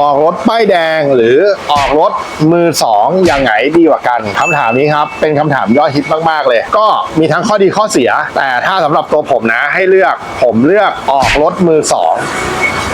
ออกรถป้ายแดงหรือออกรถมือสองอย่างไหนดีกว่ากันคำถามนี้ครับ เป็นคำถามยอดฮิตมากๆเลย ก็มีทั้งข้อดีข้อเสีย แต่ถ้าสำหรับตัวผมนะให้เลือกผมเลือกออกรถมือสอง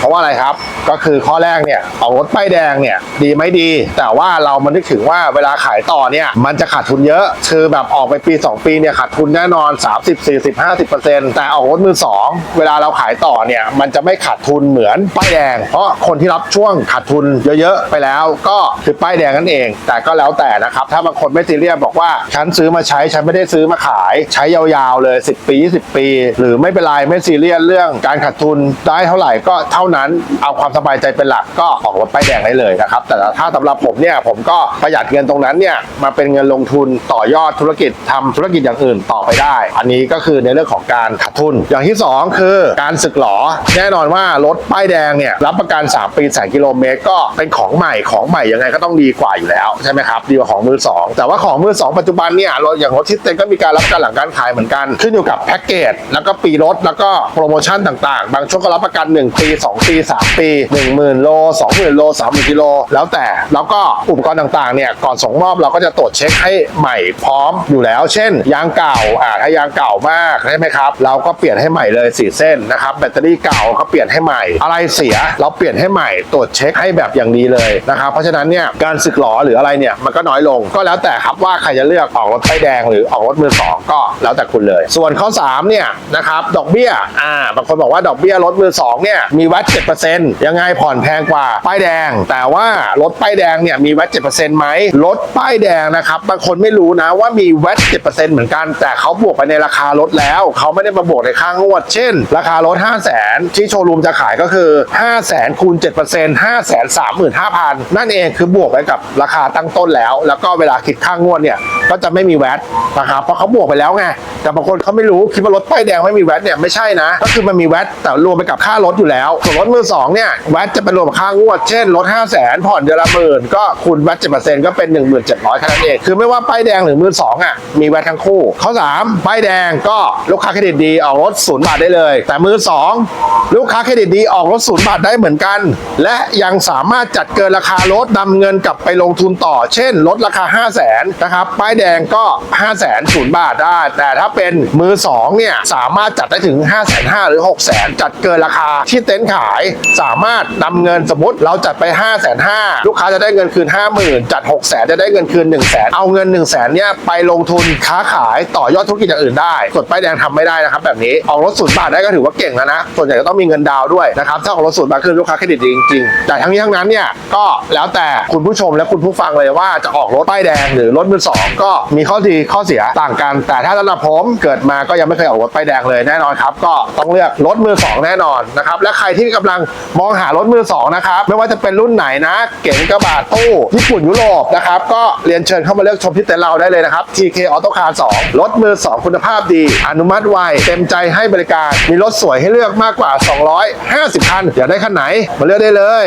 เพราะว่าอะไรครับ ก็คือข้อแรกเนี่ยออกรถป้ายแดงเนี่ยดีไหมดี แต่ว่าเรามานึกถึงว่าเวลาขายต่อเนี่ยมันจะขาดทุนเยอะคือแบบออกไปปี 2 ปีเนี่ยขาดทุนแน่นอน 30 40 50 แต่ออกรถมือ2เวลาเราขายต่อเนี่ยมันจะไม่ขาดทุนเหมือนป้ายแดง เพราะคนที่รับช่วงขาดทุนเยอะๆไปแล้ว ก็คือป้ายแดงนั่นเอง แต่ก็แล้วแต่นะครับถ้าบางคนไม่ซีเรียสบอกว่าฉันซื้อมาใช้ฉันไม่ได้ซื้อมาขายใช้ยาวๆเลย 10 ปี 20 ปี หรือไม่เป็นไรไม่ซีเรียสเรื่องการขาดทุนได้เท่าไหร่ก็เท่านั้นเอาความสบายใจเป็นหลักก็ออกรถป้ายแดงได้เลยนะครับ แต่ถ้าสำหรับผมเนี่ยผมก็ประหยัดเงินตรงนั้นเนี่ยมาเป็นเงินลงทุนต่อยอดธุรกิจทำธุรกิจอย่างอื่นต่อไปได้ อันนี้ก็คือในเรื่องของการขาดทุน อย่างที่สองคือการสึกหลอแน่นอนว่ารถป้ายแดงเนี่ยรับประกัน 3 ปีแสนกิโลเมตร ก็เป็นของใหม่ของใหม่ยังไงก็ต้องดีกว่าอยู่แล้วใช่ไหมครับดีกว่าของมือสองแต่ว่าของมือสองปัจจุบันเนี่ยรถอย่างรถทิสเต็นก็มีการรับประกันหลังการขายเหมือนกัน ขึ้นอยู่กับแพ็กเกจแล้วก็ปีรถแล้วก็โปรโมชั่นต่างๆ บางช่วงก็รับประกัน 1 ปี 2ปี 3 ปี 10,000 โล 20,000 โล 30,000กิโล แล้วแต่ แล้วก็อุปกรณ์ต่างๆ เนี่ย ก่อนส่งมอบเราก็จะตรวจเช็คให้ใหม่พร้อมอยู่แล้ว เช่น ยางเก่า อ่า ถ้ายางเก่ามากใช่ไหมครับ เราก็เปลี่ยนให้ใหม่เลย4เส้นนะครับ แบตเตอรี่เก่าก็เปลี่ยนให้ใหม่ อะไรเสีย เราเปลี่ยนให้ใหม่ ตรวจเช็คให้แบบอย่างดีเลยนะครับ เพราะฉะนั้นเนี่ย การสึกหลอหรืออะไรเนี่ย มันก็น้อยลง ก็แล้วแต่ครับว่าใครจะเลือกออกรถป้ายแดงหรือออกรถมือสองก็แล้วแต่คุณเลย ส่วนข้อ3เนี่ยนะครับ ดอกเบี้ย อ่า บางคนบอกว่าดอกเบี้ยรถมือสองเนี่ย มีวัด7%ยังไงผ่อนแพงกว่าป้ายแดง แต่ว่ารถป้ายแดงเนี่ยมีวัด7%ไหมรถป้ายแดงนะครับบางคนไม่รู้นะว่ามีวัด7%เหมือนกัน แต่เขาบวกไปในราคารถแล้ว เขาไม่ได้มาบวกในค่างวด เช่น ราคารถ 5 0 0 0 0 0ที่โชว์รูมจะขายก็คือ 5 0 0 0 0 0คูณ7% 5 3 5 0 0 0 นั่นเองคือบวกไปกับราคาตั้งต้นแล้ว แล้วก็เวลาคิดค่างวดเนี่ยก็จะไม่มีแวดนะครับเพราะเขาบวกไปแล้วไงแต่บางคนเขาไม่รู้คิดว่ารถป้ายแดงไม่มีแวดเนี่ยไม่ใช่นะ ก็คือมันมีแวดแต่รวมไปกับค่ารถอยู่แล้วส่วนรถมือสองเนี่ยแวดจะเป็นรวมค่างวด เช่นรถ5 0 0 0 0 0ผ่อนเดือนละหมื่นก็คูณแวด7%ก็เป็น 1700แค่นั้นเองคือไม่ว่าป้ายแดงหรือมือสองอะมีแวดทั้งคู่ ข้อ 3 ป้ายแดงก็ลูกค้าเครดิตดีออกรถศูนย์บาทได้เลย แต่มือสองลูกค้าเครดิตดีออกรถศูนย์บาทได้เหมือนกัน และยังสามารถจัดเกินราคารถนำเงินกลับไปลงทุนต่อ เช่นลดราคา 5 0 0 0 0นนะครับป้ายแดงก็ 5 0 0 0 0 0ศูนย์บาทได้ แต่ถ้าเป็นมือ2เนี่ยสามารถจัดได้ถึง 5 5 0 0 0หรือ 6 0 0 0 0จัดเกินราคาที่เต็นท์ขายสามารถนำเงินสมมติเราจัดไป 5 5 0 0 0ลูกค้าจะได้เงินคืน 50,000 จัด 6 0 0 0 0จะได้เงินคืน 1 0 0 0 0 0 เอาเงิน 1 0 0 0 0 0เนี่ยไปลงทุนค้าขายต่อยอดธุรกิจอย่างอื่นได้ส่วนป้ายแดงทำไม่ได้นะครับแบบนี้ออกรถศูนย์บาทได้ก็ถือว่าเก่งแล้วนะ ส่วนใหญ่ก็ต้องมีเงินดาวด้วยนะครับถ้าออกรถศูนย์บาทคือลูกค้าเครดิตจริงๆแต่ทั้งนี้ทั้งนั้นเนี่ยก็แล้วแต่คุณผู้ชมและคุณผู้ฟังเลยว่าจะออกรถป้ายแดงหรือรถมือสองก็มีข้อดีข้อเสียต่างกัน แต่ถ้าสำหรับผมเกิดมาก็ยังไม่เคยออกรถป้ายแดงเลยแน่นอนครับก็ต้องเลือกรถมือสองแน่นอนนะครับและใครที่กำลังมองหารถมือสองนะครับ ไม่ว่าจะเป็นรุ่นไหนนะ เก๋งกระบะตู้ญี่ปุ่นยุโรปนะครับ ก็เรียนเชิญเข้ามาเลือกชมที่เต็นท์เราได้เลยนะครับ TK Auto Car 2 รถมือสองคุณภาพดี อนุมัติไว เต็มใจให้บริการ มีรถสวยให้เลือกมากกว่า 250 คัน อยากได้คันไหนมาเลือกได้เลย